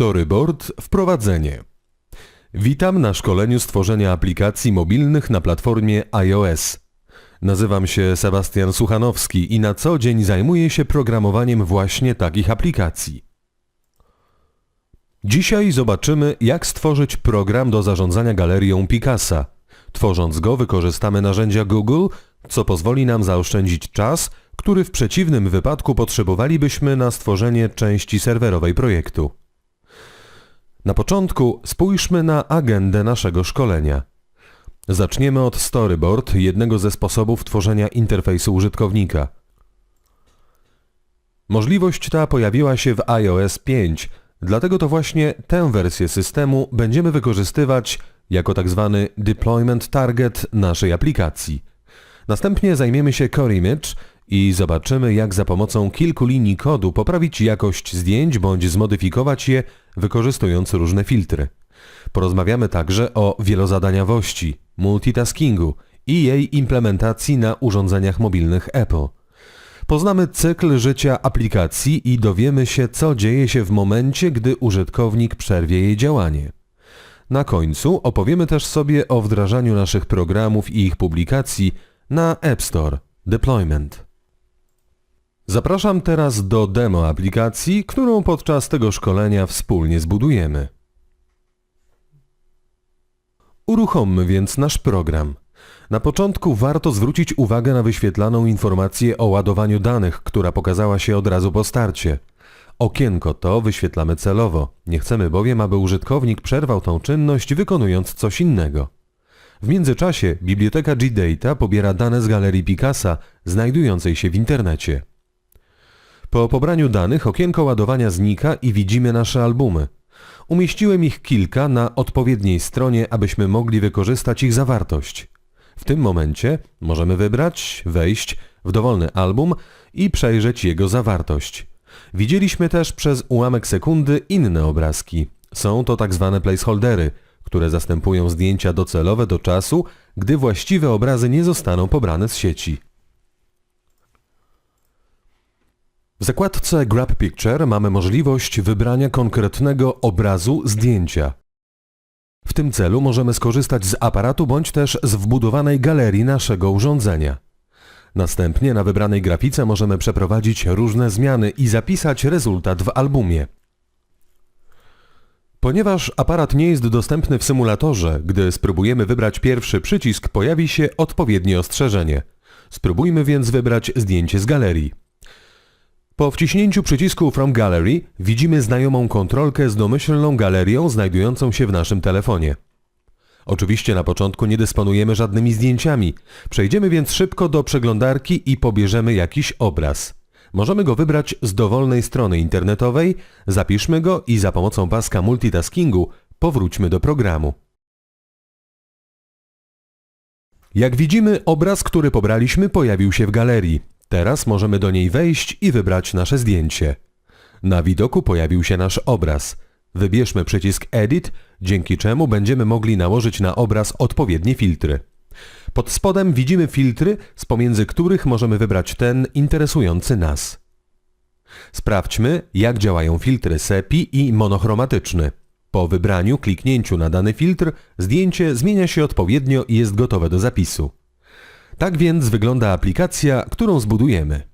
Storyboard Wprowadzenie. Witam na szkoleniu stworzenia aplikacji mobilnych na platformie iOS. Nazywam się Sebastian Suchanowski i na co dzień zajmuję się programowaniem właśnie takich aplikacji. Dzisiaj zobaczymy, jak stworzyć program do zarządzania galerią Picasa. Tworząc go wykorzystamy narzędzia Google, co pozwoli nam zaoszczędzić czas, który w przeciwnym wypadku potrzebowalibyśmy na stworzenie części serwerowej projektu. Na początku spójrzmy na agendę naszego szkolenia. Zaczniemy od storyboard, jednego ze sposobów tworzenia interfejsu użytkownika. Możliwość ta pojawiła się w iOS 5, dlatego to właśnie tę wersję systemu będziemy wykorzystywać jako tzw. deployment target naszej aplikacji. Następnie zajmiemy się Core Image i zobaczymy jak za pomocą kilku linii kodu poprawić jakość zdjęć bądź zmodyfikować je wykorzystując różne filtry. Porozmawiamy także o wielozadaniowości, multitaskingu i jej implementacji na urządzeniach mobilnych Apple. Poznamy cykl życia aplikacji i dowiemy się, co dzieje się w momencie, gdy użytkownik przerwie jej działanie. Na końcu opowiemy też sobie o wdrażaniu naszych programów i ich publikacji na App Store Deployment. Zapraszam teraz do demo aplikacji, którą podczas tego szkolenia wspólnie zbudujemy. Uruchommy więc nasz program. Na początku warto zwrócić uwagę na wyświetlaną informację o ładowaniu danych, która pokazała się od razu po starcie. Okienko to wyświetlamy celowo. Nie chcemy bowiem, aby użytkownik przerwał tą czynność wykonując coś innego. W międzyczasie biblioteka GData pobiera dane z galerii Picasa znajdującej się w internecie. Po pobraniu danych okienko ładowania znika i widzimy nasze albumy. Umieściłem ich kilka na odpowiedniej stronie, abyśmy mogli wykorzystać ich zawartość. W tym momencie możemy wybrać, wejść w dowolny album i przejrzeć jego zawartość. Widzieliśmy też przez ułamek sekundy inne obrazki. Są to tak zwane placeholdery, które zastępują zdjęcia docelowe do czasu, gdy właściwe obrazy nie zostaną pobrane z sieci. W zakładce Grab Picture mamy możliwość wybrania konkretnego obrazu zdjęcia. W tym celu możemy skorzystać z aparatu bądź też z wbudowanej galerii naszego urządzenia. Następnie na wybranej grafice możemy przeprowadzić różne zmiany i zapisać rezultat w albumie. Ponieważ aparat nie jest dostępny w symulatorze, gdy spróbujemy wybrać pierwszy przycisk, pojawi się odpowiednie ostrzeżenie. Spróbujmy więc wybrać zdjęcie z galerii. Po wciśnięciu przycisku From Gallery widzimy znajomą kontrolkę z domyślną galerią znajdującą się w naszym telefonie. Oczywiście na początku nie dysponujemy żadnymi zdjęciami. Przejdziemy więc szybko do przeglądarki i pobierzemy jakiś obraz. Możemy go wybrać z dowolnej strony internetowej, zapiszmy go i za pomocą paska multitaskingu powróćmy do programu. Jak widzimy, obraz, który pobraliśmy pojawił się w galerii. Teraz możemy do niej wejść i wybrać nasze zdjęcie. Na widoku pojawił się nasz obraz. Wybierzmy przycisk Edit, dzięki czemu będziemy mogli nałożyć na obraz odpowiednie filtry. Pod spodem widzimy filtry, z pomiędzy których możemy wybrać ten interesujący nas. Sprawdźmy, jak działają filtry SEPI i monochromatyczny. Po wybraniu, kliknięciu na dany filtr, zdjęcie zmienia się odpowiednio i jest gotowe do zapisu. Tak więc wygląda aplikacja, którą zbudujemy.